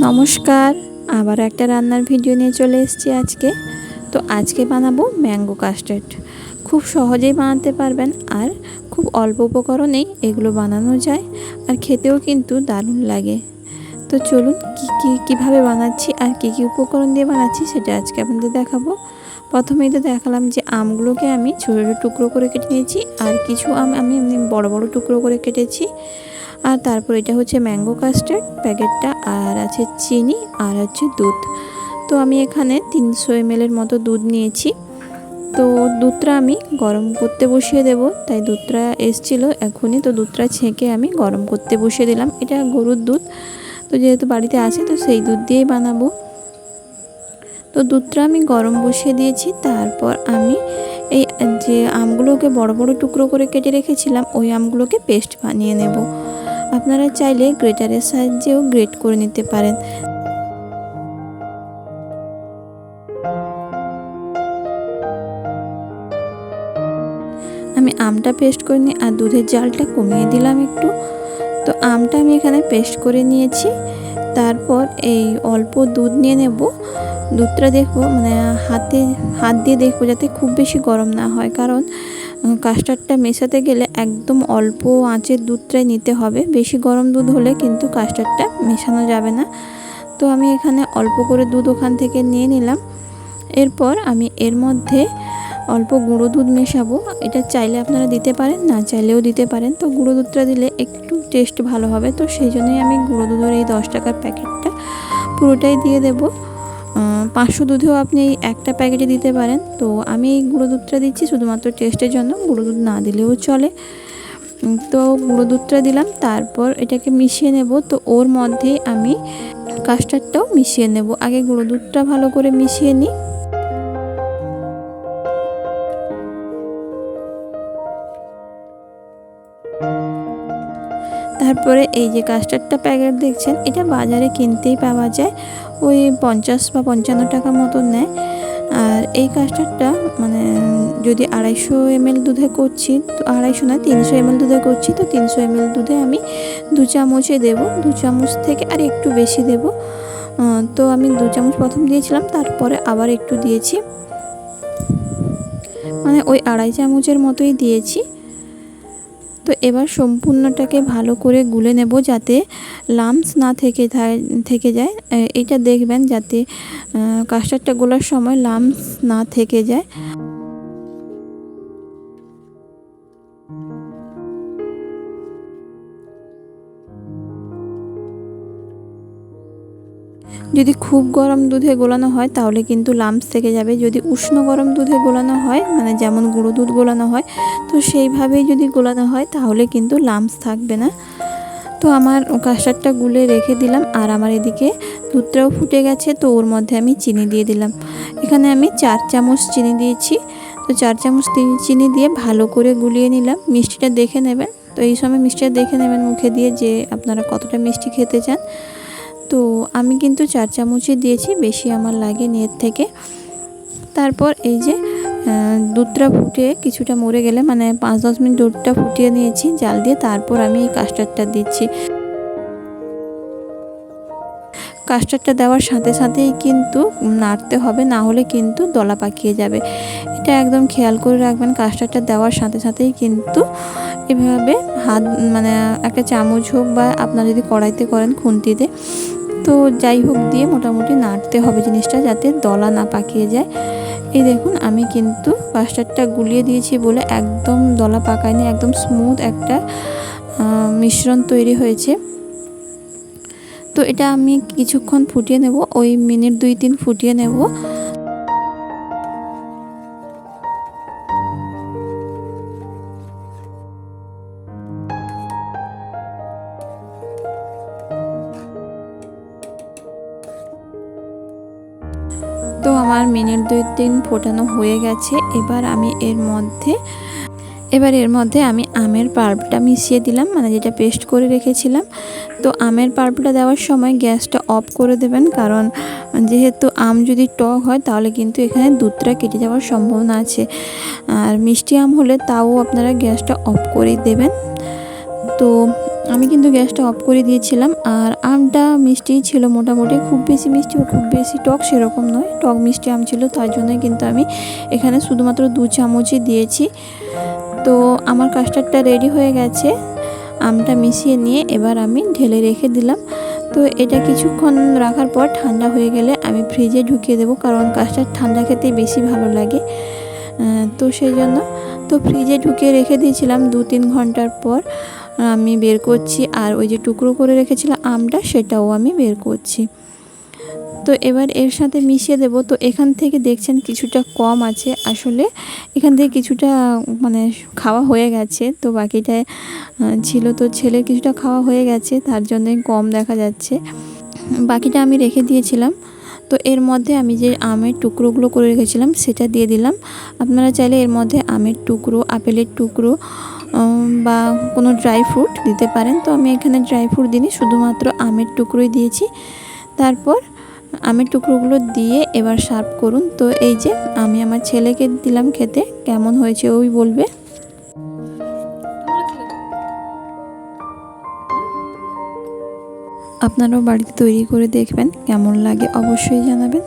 নমস্কার আবার একটা রান্নার ভিডিও নিয়ে চলে এসেছি আজকে। তো আজকে বানাবো ম্যাঙ্গো কাস্টার্ড। খুব সহজেই বানাতে পারবেন আর খুব অল্প উপকরণেই এগুলো বানানো যায় আর খেতেও কিন্তু দারুণ লাগে। তো চলুন কী কী, কীভাবে বানাচ্ছি আর কী কী উপকরণ দিয়ে বানাচ্ছি সেটা আজকে আপনাদের দেখাবো। প্রথমেই তো দেখালাম যে আমগুলোকে আমি ছোটো ছোটো টুকরো করে কেটে নিয়েছি আর কিছু আম আমি এমনি বড় বড় টুকরো করে কেটেছি। আর তারপর এটা হচ্ছে ম্যাঙ্গো কাস্টার্ড প্যাকেটটা আর আছে চিনি, আর হচ্ছে দুধ। তো আমি এখানে তিনশো এমএলের মতো দুধ নিয়েছি। তো দুধটা আমি গরম করতে বসিয়ে দেব। তাই দুধটা এসছিল, এখনই তো দুধটা ছেঁকে আমি গরম করতে বসিয়ে দিলাম। এটা গরুর দুধ, তো যেহেতু বাড়িতে আছে, তো সেই দুধ দিয়েই বানাবো। তো দুধটা আমি গরম বসিয়ে দিয়েছি। তারপর আমি এই যে আমগুলোকে বড় বড় টুকরো করে কেটে রেখেছিলাম, ওই আমগুলোকে পেস্ট বানিয়ে নেব। আপনারা চাইলে গ্রেটারের সাহায্যেও গ্রেট করে নিতে পারেন। আমি আমটা পেস্ট করে নিই আর দুধের জালটা কমিয়ে দিলাম একটু। তো আমটা আমি এখানে পেস্ট করে নিয়েছি। তারপর এই অল্প দুধ নিয়ে নেব। দুধটা দেখব মানে হাতে, হাত দিয়ে দেখব যাতে খুব বেশি গরম না হয়। কারণ কাস্টার্ডটা মেশাতে গেলে একদম অল্প আঁচের দুধটাই নিতে হবে। বেশি গরম দুধ হলে কিন্তু কাস্টার্ডটা মেশানো যাবে না। তো আমি এখানে অল্প করে দুধ ওখান থেকে নিয়ে নিলাম। এরপর আমি এর মধ্যে অল্প গুঁড়ো দুধ মেশাবো। এটা চাইলে আপনারা দিতে পারেন, না চাইলেও দিতে পারেন। তো গুঁড়ো দুধটা দিলে একটু টেস্ট ভালো হবে। তো সেই জন্যই আমি গুঁড়ো দুধের এই দশ টাকার প্যাকেটটা পুরোটাই দিয়ে দেবো। পাঁচশো দুধেও আপনি একটা প্যাকেটে দিতে পারেন। তো আমি এই গুঁড়ো দুধটা দিচ্ছি শুধুমাত্র টেস্টের জন্য। গুঁড়ো দুধ না দিলেও চলে। তো গুঁড়ো দুধটা দিলাম। তারপর এটাকে মিশিয়ে নেব। তো ওর মধ্যে আমি কাস্টার্ডটাও মিশিয়ে নেব। আগে গুঁড়ো দুধটা ভালো করে মিশিয়ে নিই। তারপরে এই যে কাস্টার্ডটা প্যাকেট দেখছেন, এটা বাজারে কিনতেই পাওয়া যায়। ওই পঞ্চাশ বা পঞ্চান্ন টাকা মতন নেয়। আর এই কাস্টার্ডটা মানে যদি আড়াইশো এমএল দুধে করছি, তো আড়াইশো না, তিনশো এমএল দুধে করছি, তো তিনশো এমএল দুধে আমি দু চামচে দেব। দু চামচ থেকে আর একটু বেশি দেব। তো আমি দু চামচ প্রথম দিয়েছিলাম, তারপরে আবার একটু দিয়েছি। মানে ওই আড়াই চামচের মতোই দিয়েছি। তো এবার সম্পূর্ণটাকে ভালো করে গুলে নেব যাতে লামস না থেকে থেকে যায়। এটা দেখবেন যাতে কাস্টারটা গোলার সময় লামস না থেকে যায়। যদি খুব গরম দুধে গোলানো হয়, তাহলে কিন্তু লাম্পস থেকে যাবে। যদি উষ্ণ গরম দুধে গোলানো হয় মানে যেমন গুঁড়ো দুধ গোলানো হয়, তো সেইভাবেই যদি গোলানো হয়, তাহলে কিন্তু লাম্পস থাকবে না। তো আমার কাস্টারটা গুলে রেখে দিলাম, আর আমার এদিকে দুধটাও ফুটে গেছে, তো ওর মধ্যে আমি চিনি দিয়ে দিলাম। এখানে আমি চার চামচ চিনি দিয়েছি। তো চার চামচ চিনি দিয়ে ভালো করে গুলিয়ে নিলাম। মিষ্টিটা দেখে নেবেন। তো এই সময় মিষ্টিটা দেখে নেবেন মুখে দিয়ে যে আপনারা কতটা মিষ্টি খেতে চান। তো আমি কিন্তু চার চামচই দিয়েছি, বেশি আমার লাগে এর থেকে। তারপর এই যে দুধটা ফুটে কিছুটা মরে গেলে মানে পাঁচ দশ মিনিট দুধটা ফুটিয়ে নিয়েছি, জাল দিয়ে তারপর আমি এই কাস্টার্ডটা দিচ্ছি। কাস্টার্ডটা দেওয়ার সাথে সাথেই কিন্তু নাড়তে হবে, না হলে কিন্তু দলা পাকিয়ে যাবে। এটা একদম খেয়াল করে রাখবেন, কাস্টার্ডটা দেওয়ার সাথে সাথেই কিন্তু এভাবে হাত মানে একটা চামচ হোক বা আপনারা যদি কড়াইতে করেন খুন্তিতে তো যাই হোক দিয়ে মোটামুটি নাড়তে হবে জিনিসটা যাতে দলা না পাকিয়ে যায়। এই দেখুন, আমি কিন্তু কাস্টার্ডটা গুলিয়ে দিয়েছি বলে একদম দলা পাকায়নি, একদম স্মুথ একটা মিশ্রণ তৈরি হয়েছে। তো এটা আমি কিছুক্ষণ ফুটিয়ে নেব, ওই মিনিট দুই তিন ফুটিয়ে নেব। তো আমার মিনিট দুই তিন ফোটানো হয়ে গেছে। এবার আমি এর মধ্যে, এবার এর মধ্যে আমি আমের পার্পটা মিশিয়ে দিলাম মানে যেটা পেস্ট করে রেখেছিলাম। তো আমের পার্পটা দেওয়ার সময় গ্যাসটা অফ করে দেবেন, কারণ যেহেতু আম যদি টক হয়, তাহলে কিন্তু এখানে দুধটা কেটে যাওয়ার সম্ভাবনা আছে। আর মিষ্টি আম হলে তাও আপনারা গ্যাসটা অফ করেই দেবেন। তো আমি কিন্তু গ্যাসটা অফ করে দিয়েছিলাম আর আমটা মিষ্টি ছিল মোটামুটি। খুব বেশি মিষ্টি খুব বেশি টক সেরকম নয়, টক মিষ্টি আম ছিল, তার জন্যই কিন্তু আমি এখানে শুধুমাত্র দু চামচই দিয়েছি। তো আমার কাস্টার্ডটা রেডি হয়ে গেছে, আমটা মিশিয়ে নিয়ে এবার আমি ঢেলে রেখে দিলাম। তো এটা কিছুক্ষণ রাখার পর ঠান্ডা হয়ে গেলে আমি ফ্রিজে ঢুকিয়ে দেবো, কারণ কাস্টার্ড ঠান্ডা খেতে বেশি ভালো লাগে। তো সেই জন্য, তো ফ্রিজে ঢুকিয়ে রেখে দিয়েছিলাম দু তিন ঘণ্টার পর। আমি বের করছি। আর ওই যে টুকরো করে রেখেছিলাম আমটা, সেটাও আমি বের করছি। তো এবার এর সাথে মিশিয়ে দেব। তো এখান থেকে দেখছেন কিছুটা কম আছে। আসলে এখান থেকে কিছুটা মানে খাওয়া হয়ে গেছে। তো বাকিটা ছিল তো ছেলের কিছুটা খাওয়া হয়ে গেছে। তার জন্যই কম দেখা যাচ্ছে। বাকিটা আমি রেখে দিয়েছিলাম। তো এর মধ্যে আমি যে আমের টুকরোগুলো করে রেখেছিলাম, সেটা দিয়ে দিলাম। আপনারা চাইলে এর মধ্যে আমের টুকরো, আপেলের টুকরো বা কোনো ড্রাই ফ্রুট দিতে পারেন। তো আমি এখানে ড্রাই ফ্রুট দিইনি, শুধুমাত্র আমের টুকরোই দিয়েছি। তারপর আমের টুকরোগুলো দিয়ে এবার সার্ভ করুন। তো এই যে আমি আমার ছেলেকে দিলাম খেতে, কেমন হয়েছে ওই বলবে? আপনারাও বাড়িতে তৈরি করে দেখবেন, কেমন লাগে অবশ্যই জানাবেন।